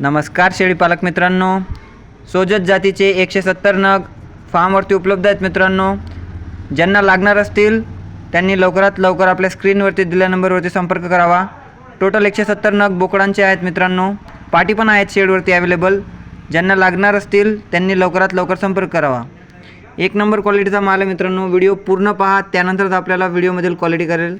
नमस्कार शेळी पालक मित्रांनो. सोजत जातीचे एकशे सत्तर नग फार्मवरती उपलब्ध आहेत मित्रांनो. ज्यांना लागणार असतील त्यांनी लवकरात लवकर आपल्या स्क्रीनवरती दिल्या नंबरवरती संपर्क करावा. टोटल एकशे सत्तर नग बोकडांचे आहेत मित्रांनो. पाटी पण आहेत शेडवरती अवेलेबल. ज्यांना लागणार असतील त्यांनी लवकरात लवकर संपर्क करावा. एक नंबर क्वालिटीचा माल आहे मित्रांनो. व्हिडिओ पूर्ण पहा त्यानंतरच आपल्याला व्हिडिओमधील क्वालिटी करेल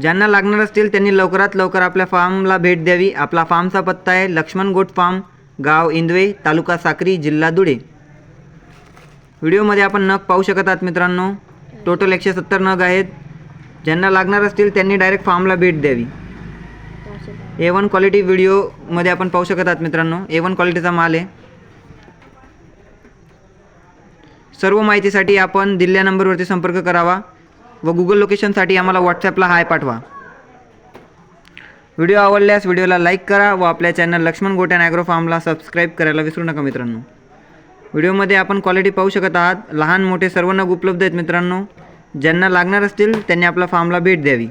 ज्यांना लागणार असतील त्यांनी लवकरात लवकर आपल्या फार्मला भेट द्यावी. आपला फार्मचा पत्ता आहे लक्ष्मण गोट फार्म गाव इंदवे तालुका साक्री जिल्हा धुळे. व्हिडिओमध्ये आपण नग पाहू शकत आहात मित्रांनो. टोटल एकशे सत्तर नग आहेत. ज्यांना लागणार असतील त्यांनी डायरेक्ट फार्मला भेट द्यावी. ए वन क्वालिटी व्हिडिओमध्ये आपण पाहू शकत आहात मित्रांनो. ए वन क्वालिटीचा माल आहे. सर्व माहितीसाठी आपण दिलेल्या नंबरवरती संपर्क करावा. व गुगल लोकेशनसाठी आम्हाला व्हॉट्सॲपला हाय पाठवा. व्हिडिओ आवडल्यास व्हिडिओला लाईक करा व आपल्या चॅनल लक्ष्मण गोट्यान ॲग्रो फार्मला सबस्क्राईब करायला विसरू नका मित्रांनो. व्हिडिओमध्ये आपण क्वालिटी पाहू शकत आहात. लहान मोठे सर्व नग उपलब्ध आहेत मित्रांनो. ज्यांना लागणार असतील त्यांनी आपल्या फार्मला भेट द्यावी.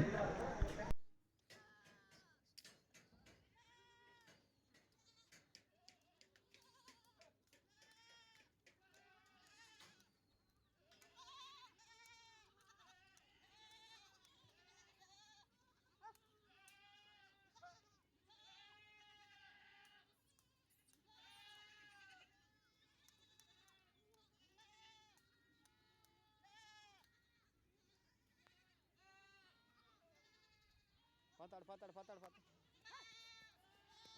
પતાડ પતાડ પતાડ પતાડ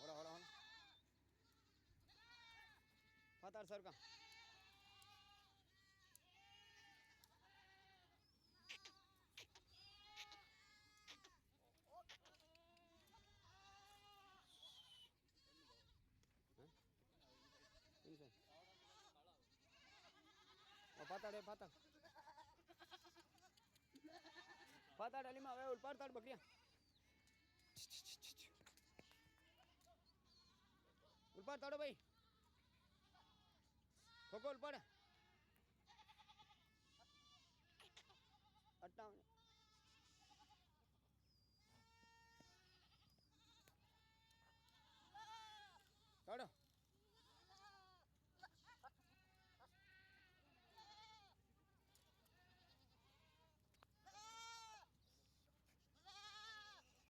હોડા હોડા હોડા પતાડ સરકા પાતાડે પાતાડ પાતાડ અલીમાં હવે ઉલપાડ તાડ બકરીયા ઉપર તડો ભાઈ. ખોખો ઉપર અટાવણી